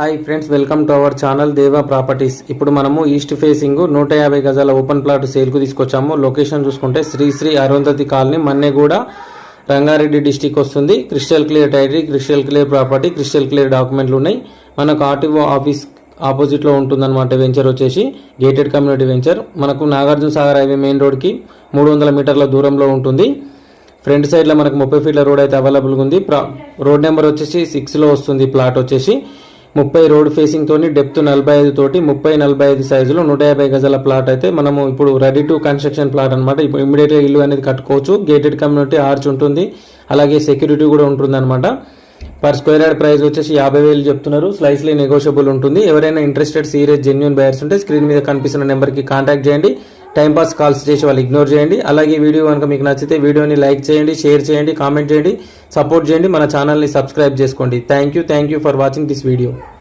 Hi friends welcome to our channel Deva properties. ఇప్పుడు మనము east facing నూట యాభై గజాల ఓపెన్ ప్లాట్ సేల్కు తీసుకొచ్చాము. లొకేషన్ చూసుకుంటే శ్రీ శ్రీ అరుంధతి కాలనీ మన్నెగూడ రంగారెడ్డి డిస్టిక్ వస్తుంది. Crystal clear టైటరీ crystal clear property crystal clear డాక్యుమెంట్లు ఉన్నాయి. మనకు ఆర్టీఓ ఆఫీస్ ఆపోజిట్లో ఉంటుందన్నమాట వెంచర్ వచ్చేసి గేటెడ్ కమ్యూనిటీ వెంచర్. మనకు నాగార్జున సాగర్ హైవే మెయిన్ రోడ్కి మూడు వందల మీటర్ల దూరంలో ఉంటుంది. ఫ్రంట్ సైడ్లో మనకు ముప్పై ఫీట్ల రోడ్ అయితే అవైలబుల్గా ఉంది. ప్రా రోడ్ నెంబర్ వచ్చేసి సిక్స్లో వస్తుంది ప్లాట్ వచ్చేసి. ముప్పై రోడ్ ఫేసింగ్ తోని డెప్త్ నలభై ఐదు తోటి ముప్పై నలభై ఐదు సైజులో నూట యాభై గజాల ప్లాట్ అయితే మనము ఇప్పుడు రెడీ టు కన్స్ట్రక్షన్ ప్లాట్ అనమాట ఇప్పుడు ఇమీడియట్గా ఇల్లు అనేది కట్టుకోవచ్చు. గేటెడ్ కమ్యూనిటీ ఆర్చ్ ఉంటుంది. అలాగే సెక్యూరిటీ కూడా ఉంటుంది అనమాట పర్ స్క్వేర్ యార్డ్ ప్రైస్ వచ్చేసి యాభై వేలు చెప్తున్నారు. స్లైస్లీ నెగోషియబుల్ ఉంటుంది. ఎవరైనా ఇంట్రెస్టెడ్ సీరియస్ జెన్యున్ బయర్స్ ఉంటే స్క్రీన్ మీద కనిపిస్తున్న నెంబర్కి కాంటాక్ట్ చేయండి. టైంపాస్ కాల్స్ చేసి వాళ్ళు ఇగ్నోర్ చేయండి. అలాగే వీడియో కనుక మీకు నచ్చితే వీడియోని లైక్ చేయండి షేర్ చేయండి కామెంట్ చేయండి సపోర్ట్ చేయండి. మన ఛానల్ని సబ్స్క్రైబ్ చేసుకోండి. Thank you thank you for watching this video